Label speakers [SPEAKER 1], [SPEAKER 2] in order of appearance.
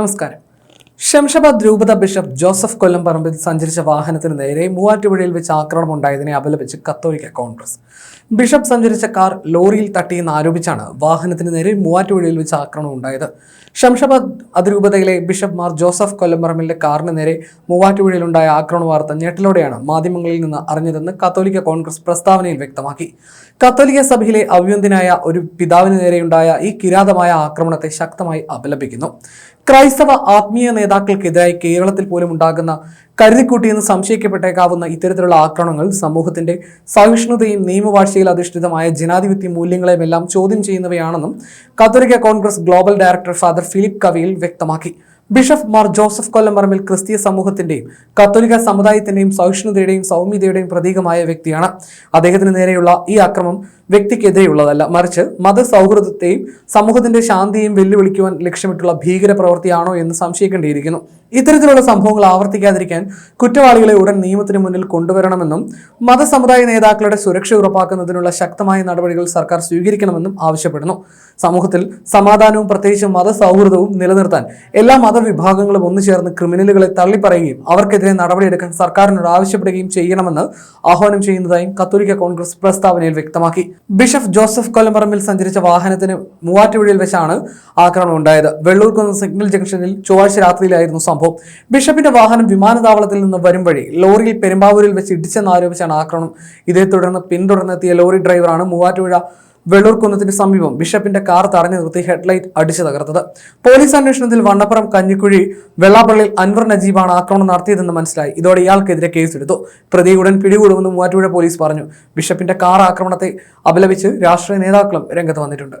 [SPEAKER 1] നമസ്കാരം. ശംഷബാദ് രൂപത bishop Joseph Kollamparambil സഞ്ചരിച്ച വാഹനത്തിന് നേരെ മൂവാറ്റുപുഴയിൽ വെച്ച് ആക്രമണം ഉണ്ടായതിനെ അപലപിച്ച് കത്തോലിക്ക കോൺഗ്രസ്. ബിഷപ്പ് സഞ്ചരിച്ച കാർ ലോറിയിൽ തട്ടിയെന്ന് ആരോപിച്ചാണ് വാഹനത്തിന് നേരെ മൂവാറ്റുപുഴയിൽ വെച്ച് ആക്രമണം ഉണ്ടായത് ശംഷബാദ് അതിരൂപതയിലെ ബിഷപ്പ് മാർ ജോസഫ് കൊല്ലംപറമ്പിലെ കാറിന് നേരെ മൂവാറ്റുപുഴയിലുണ്ടായ ആക്രമണ വാർത്ത ഞെട്ടലോടെയാണ് മാധ്യമങ്ങളിൽ നിന്ന് അറിഞ്ഞതെന്ന് കത്തോലിക്ക കോൺഗ്രസ് പ്രസ്താവനയിൽ വ്യക്തമാക്കി. കത്തോലിക്ക സഭയിലെ അവ്യന്തനായ ഒരു പിതാവിന് നേരെയുണ്ടായ ഈ കിരാതമായ ആക്രമണത്തെ ശക്തമായി അപലപിക്കുന്നു. ക്രൈസ്തവ ആത്മീയ നേതാക്കൾക്കെതിരായി കേരളത്തിൽ പോലും ഉണ്ടാകുന്ന കരുതിക്കൂട്ടിയെന്ന് സംശയിക്കപ്പെട്ടേക്കാവുന്ന ഇത്തരത്തിലുള്ള ആക്രമണങ്ങൾ സമൂഹത്തിന്റെ സഹിഷ്ണുതയും നിയമവാഴ്ചയിൽ അധിഷ്ഠിതമായ ജനാധിപത്യ മൂല്യങ്ങളെയുമെല്ലാം ചോദ്യം ചെയ്യുന്നവയാണെന്നും Katholika Congress global director father Philip Kaviyil വ്യക്തമാക്കി. ബിഷപ്പ് മാർ ജോസഫ് കൊല്ലംപറമ്പിൽ ക്രിസ്തീയ സമൂഹത്തിന്റെയും കത്തോലിക്ക സമുദായത്തിന്റെയും സഹിഷ്ണുതയുടെയും സൗമ്യതയുടെയും പ്രതീകമായ വ്യക്തിയാണ്. അദ്ദേഹത്തിന് നേരെയുള്ള ഈ ആക്രമം വ്യക്തിക്കെതിരെയുള്ളതല്ല. മറിച്ച് മതസൗഹൃദത്തെയും സമൂഹത്തിന്റെ ശാന്തിയെയും വെല്ലുവിളിക്കുവാൻ ലക്ഷ്യമിട്ടുള്ള ഭീകര പ്രവൃത്തിയാണോ എന്ന് സംശയിക്കേണ്ടിയിരിക്കുന്നു. ഇത്തരത്തിലുള്ള സംഭവങ്ങൾ ആവർത്തിക്കാതിരിക്കാൻ കുറ്റവാളികളെ ഉടൻ നിയമത്തിന് മുന്നിൽ കൊണ്ടുവരണമെന്നും മതസമുദായ നേതാക്കളുടെ സുരക്ഷ ഉറപ്പാക്കുന്നതിനുള്ള ശക്തമായ നടപടികൾ സർക്കാർ സ്വീകരിക്കണമെന്നും ആവശ്യപ്പെടുന്നു. സമൂഹത്തിൽ സമാധാനവും പ്രത്യേകിച്ച് മതസൗഹൃദവും നിലനിർത്താൻ എല്ലാ മതവിഭാഗങ്ങളും ഒന്നു ചേർന്ന് ക്രിമിനലുകളെ തള്ളിപ്പറയുകയും അവർക്കെതിരെ നടപടിയെടുക്കാൻ സർക്കാരിനോട് ആവശ്യപ്പെടുകയും ചെയ്യണമെന്ന് ആഹ്വാനം ചെയ്യുന്നതായും കത്തോലിക്ക കോൺഗ്രസ് പ്രസ്താവനയിൽ വ്യക്തമാക്കി. ബിഷപ്പ് ജോസഫ് കൊല്ലംപറമ്പിൽ സഞ്ചരിച്ച വാഹനത്തിന് മൂവാറ്റുപുഴയിൽ വെച്ചാണ് ആക്രമണം ഉണ്ടായത്. വെള്ളൂർക്കുന്ന് സിഗ്നൽ ജംഗ്ഷനിൽ ചൊവ്വാഴ്ച രാത്രിയിലായിരുന്നു സംഭവം. ബിഷപ്പിന്റെ വാഹനം വിമാനത്താവളത്തിൽ നിന്ന് വരും വഴി ലോറിയിൽ പെരുമ്പാവൂരിൽ വെച്ച് ഇടിച്ചെന്നാരോപിച്ചാണ് ആക്രമണം. ഇതേ തുടർന്ന് പിന്തുടർന്നെത്തിയ ലോറി ഡ്രൈവറാണ് മൂവാറ്റുപുഴ വെള്ളൂർക്കുന്നത്തിന് സമീപം ബിഷപ്പിന്റെ കാർ തടഞ്ഞു നിർത്തി ഹെഡ്ലൈറ്റ് അടിച്ചു തകർത്തത്. പോലീസ് അന്വേഷണത്തിൽ വണ്ണപ്പുറം കഞ്ഞിക്കുഴി വെള്ളാപ്പള്ളിയിൽ അൻവർ നജീബാണ് ആക്രമണം നടത്തിയതെന്ന് മനസ്സിലായി. ഇതോടെ ഇയാൾക്കെതിരെ കേസെടുത്തു. പ്രതി ഉടൻ പിടികൂടുമെന്ന് മൂവാറ്റുപുഴ പോലീസ് പറഞ്ഞു. ബിഷപ്പിന്റെ കാർ ആക്രമണത്തെ അപലപിച്ച് രാഷ്ട്രീയ നേതാക്കളും രംഗത്ത് വന്നിട്ടുണ്ട്.